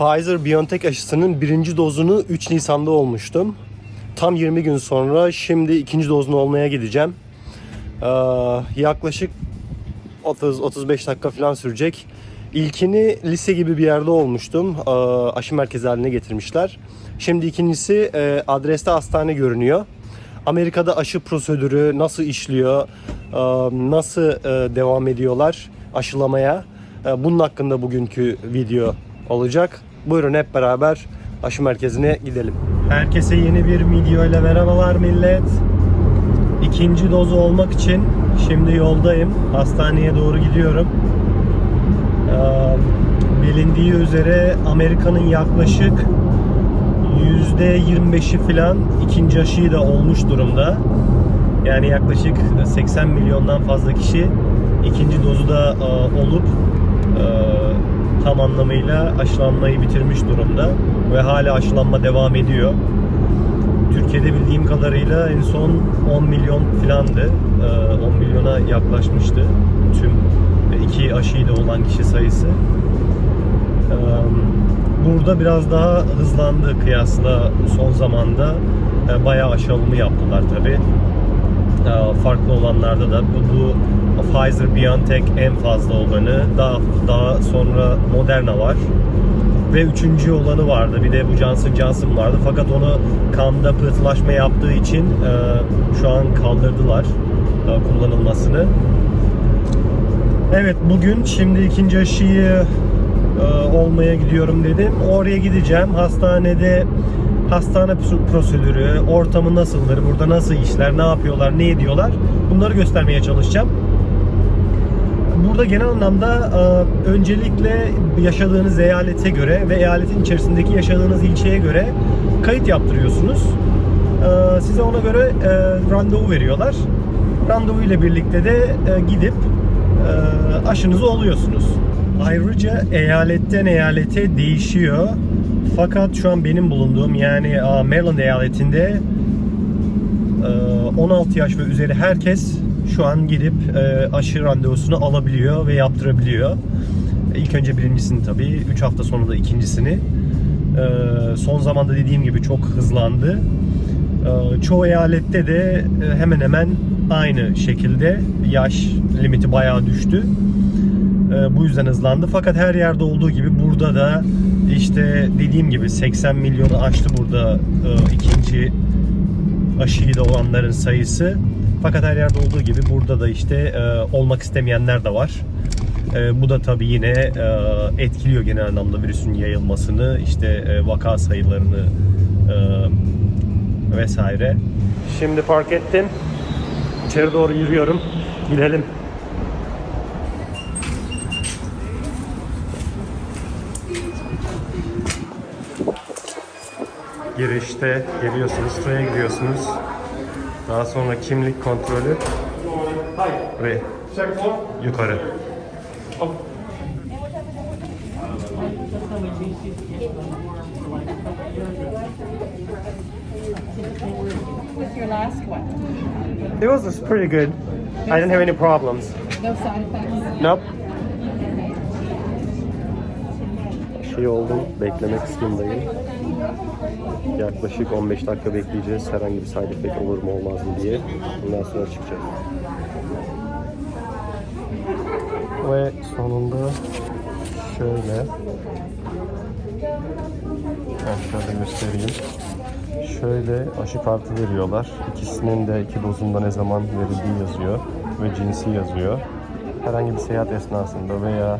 Pfizer-BioNTech aşısının birinci dozunu 3 Nisan'da olmuştum. Tam 20 gün sonra şimdi ikinci dozunu olmaya gideceğim. Ee, yaklaşık 30-35 dakika falan sürecek. İlkini lise gibi bir yerde olmuştum. Ee, aşı merkezi haline getirmişler. Şimdi ikincisi e, adreste hastane görünüyor. Amerika'da aşı prosedürü nasıl işliyor, e, nasıl e, devam ediyorlar aşılamaya. E, Bunun hakkında bugünkü video olacak. Buyurun hep beraber aşı merkezine gidelim. Herkese yeni bir video ile merhabalar millet. İkinci dozu olmak için şimdi yoldayım. Hastaneye doğru gidiyorum. Ee, bilindiği üzere Amerika'nın yaklaşık %25'i falan ikinci aşıyı da olmuş durumda. Yani yaklaşık 80 milyondan fazla kişi ikinci dozu da e, olup e, tam anlamıyla aşılanmayı bitirmiş durumda ve hala aşılanma devam ediyor. Türkiye'de bildiğim kadarıyla en son 10 milyon filandı. Ee, 10 milyona yaklaşmıştı tüm iki aşıyla olan kişi sayısı. Ee, Burada biraz daha hızlandı kıyasla son zamanda. Ee, Bayağı aşı alımı yaptılar tabi. Farklı olanlarda da bu, bu Pfizer, BioNTech en fazla olanı. Daha daha sonra Moderna var ve üçüncü olanı vardı. Bir de bu Johnson Johnson vardı. Fakat onu kanda pıhtılaşma yaptığı için e, şu an kaldırdılar e, kullanılmasını. Evet bugün şimdi ikinci aşıyı e, olmaya gidiyorum dedim. Oraya gideceğim. Hastanede hastane prosedürü, ortamı nasıldır, burada nasıl işler, ne yapıyorlar, ne ediyorlar bunları göstermeye çalışacağım. Burada genel anlamda e, öncelikle yaşadığınız eyalete göre ve eyaletin içerisindeki yaşadığınız ilçeye göre kayıt yaptırıyorsunuz. E, Size ona göre e, randevu veriyorlar. Randevu ile birlikte de gidip aşınızı oluyorsunuz. Ayrıca eyaletten eyalete değişiyor. Fakat şu an benim bulunduğum yani Maryland eyaletinde e, 16 yaş ve üzeri herkes şu an gidip aşı randevusunu alabiliyor ve yaptırabiliyor. İlk önce birincisini tabii, 3 hafta sonra da ikincisini. Son zamanda dediğim gibi çok hızlandı. Çoğu eyalette de hemen hemen aynı şekilde yaş limiti bayağı düştü. Bu yüzden hızlandı. Fakat her yerde olduğu gibi burada da işte dediğim gibi 80 milyonu aştı burada e, ikinci aşıyı da olanların sayısı. Fakat her yerde olduğu gibi burada da işte e, olmak istemeyenler de var. E, bu da tabii yine e, etkiliyor genel anlamda virüsün yayılmasını, işte e, vaka sayılarını e, vesaire. Şimdi park ettim. İçeri doğru yürüyorum. Gidelim. Girişte geliyorsunuz, sıraya giriyorsunuz. Daha sonra kimlik kontrolü ve yukarı. with your last one. It was pretty good. I didn't have any problems. No side effects. Nope. Şey oldum, bekleme kısmındayım. Yaklaşık 15 dakika bekleyeceğiz. Herhangi bir side effect olur mu olmaz mı diye. Ondan sonra çıkacağız. Ve sonunda şöyle ben şöyle göstereyim. Şöyle aşı kartı veriyorlar. İkisinin de iki dozunda ne zaman verildiği yazıyor ve cinsi yazıyor. Herhangi bir seyahat esnasında veya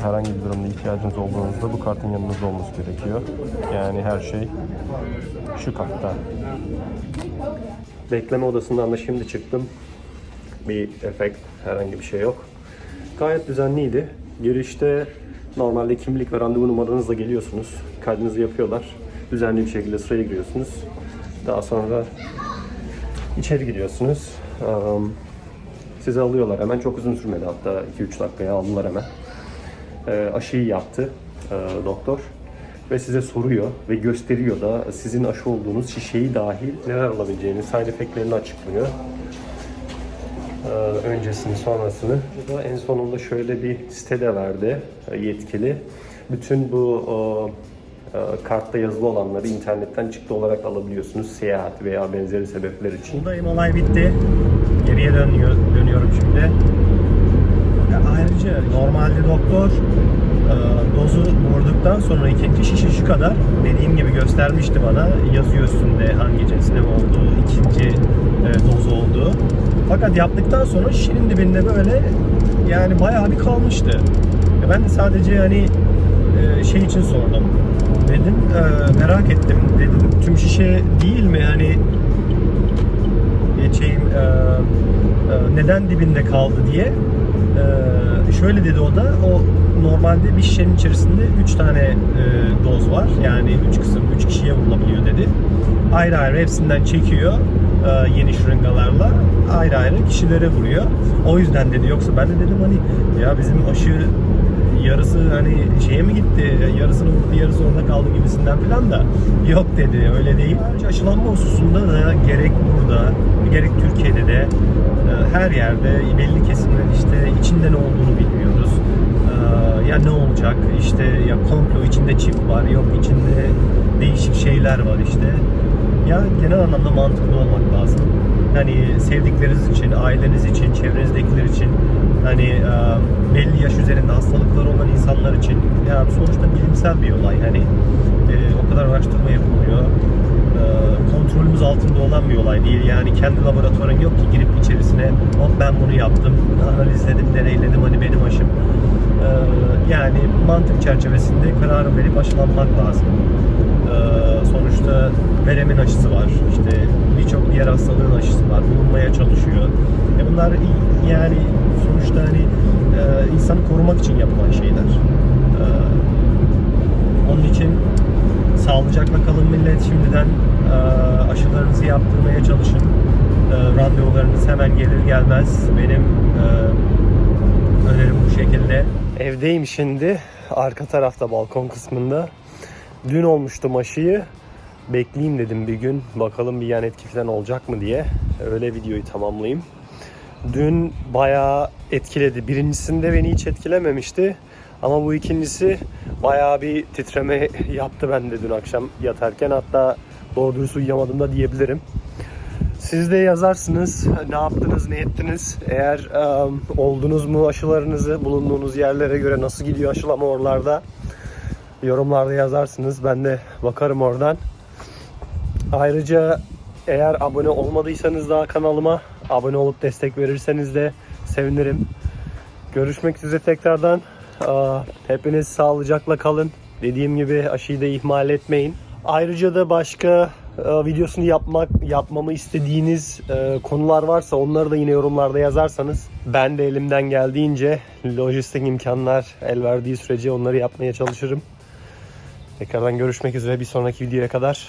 herhangi bir durumda ihtiyacınız olduğunuzda bu kartın yanınızda olması gerekiyor. Yani her şey şu kartta. Bekleme odasından da şimdi çıktım. Bir efekt, herhangi bir şey yok. Gayet düzenliydi. Girişte normalde kimlik ve randevu numaranızla geliyorsunuz. Kaydınızı yapıyorlar. Düzenli bir şekilde sıraya giriyorsunuz. Daha sonra içeri giriyorsunuz. Um, sizi alıyorlar hemen. Çok uzun sürmedi hatta 2-3 dakikaya aldılar hemen. Ee, aşıyı yaptı e, doktor. Ve size soruyor ve gösteriyor da sizin aşı olduğunuz şişeyi dahil neler alabileceğini, side effectlerini açıklıyor. Ee, öncesini sonrasını. Burada en sonunda şöyle bir site de verdi e, yetkili. bütün bu e, kartta yazılı olanları internetten çıktı olarak alabiliyorsunuz seyahat veya benzeri sebepler için. Buradayım olay bitti. Geriye dönüyor, dönüyorum şimdi. Ya ayrıca normalde doktor e, dozu vurduktan sonra ikinci şişe şu kadar dediğim gibi göstermişti bana. Yazıyor üstünde hangi cinsine olduğu, ikinci e, doz olduğu. Fakat yaptıktan sonra şişenin dibinde böyle yani bayağı bir kalmıştı. E, ben de sadece hani e, şey için sordum. Dedim merak ettim. Dedim tüm şişe değil mi? Yani geçeyim e, e, neden dibinde kaldı diye. E, şöyle dedi o da o normalde bir şişenin içerisinde 3 tane e, doz var. Yani 3 kısım 3 kişiye vurulabiliyor dedi. Ayrı ayrı hepsinden çekiyor e, yeni şırıngalarla ayrı ayrı kişilere vuruyor. O yüzden dedi. Yoksa ben de dedim hani ya bizim aşı yarısı hani şeye mi gitti, yarısını vurdu, yarısı orada kaldı gibisinden falan da yok dedi, öyle değil. Aşılanma hususunda da gerek burada, gerek Türkiye'de de e, her yerde belli kesimler işte içinde ne olduğunu bilmiyoruz. E, Ya ne olacak, işte ya komplo içinde çip var, yok içinde değişik şeyler var işte. Ya genel anlamda mantıklı olmak lazım. Hani sevdikleriniz için, aileniz için, çevrenizdekiler için hani e, belli yaş üzerinde hastalıkları olan insanlar için ya sonuçta bilimsel bir olay hani e, o kadar araştırma yapılıyor. E, kontrolümüz altında olan bir olay değil. Yani kendi laboratuvarın yok ki girip içerisine hop ben bunu yaptım, analizledim, deneyledim hani benim aşım. Yani mantık çerçevesinde karar verip aşılanmak lazım. Ee, sonuçta veremin aşısı var. İşte birçok diğer hastalığın aşısı var. Bulunmaya çalışıyor. E bunlar yani sonuçta hani e, insanı korumak için yapılan şeyler. Ee, onun için sağlıcakla kalın millet şimdiden e, aşılarınızı yaptırmaya çalışın. E, randevularınız hemen gelir gelmez. Benim önerim bu şekilde. Evdeyim şimdi. Arka tarafta balkon kısmında. Dün olmuştum aşıyı. Bekleyeyim dedim bir gün. Bakalım bir yan etki falan olacak mı diye. Öyle videoyu tamamlayayım. Dün bayağı etkiledi. Birincisinde beni hiç etkilememişti. Ama bu ikincisi bayağı bir titreme yaptı bende dün akşam yatarken. Hatta doğru dürüst uyuyamadım da diyebilirim. Siz de yazarsınız ne yaptınız, ne ettiniz. Eğer e, oldunuz mu aşılarınızı, bulunduğunuz yerlere göre nasıl gidiyor aşılama oralarda. Yorumlarda yazarsınız. Ben de bakarım oradan. Ayrıca eğer abone olmadıysanız daha kanalıma abone olup destek verirseniz de sevinirim. Görüşmek üzere tekrardan. Hepiniz sağlıcakla kalın. Dediğim gibi aşıyı da ihmal etmeyin. Ayrıca da başka e, videosunu yapmak yapmamı istediğiniz e, konular varsa onları da yine yorumlarda yazarsanız ben de elimden geldiğince lojistik imkanlar el verdiği sürece onları yapmaya çalışırım. Tekrardan görüşmek üzere bir sonraki videoya kadar.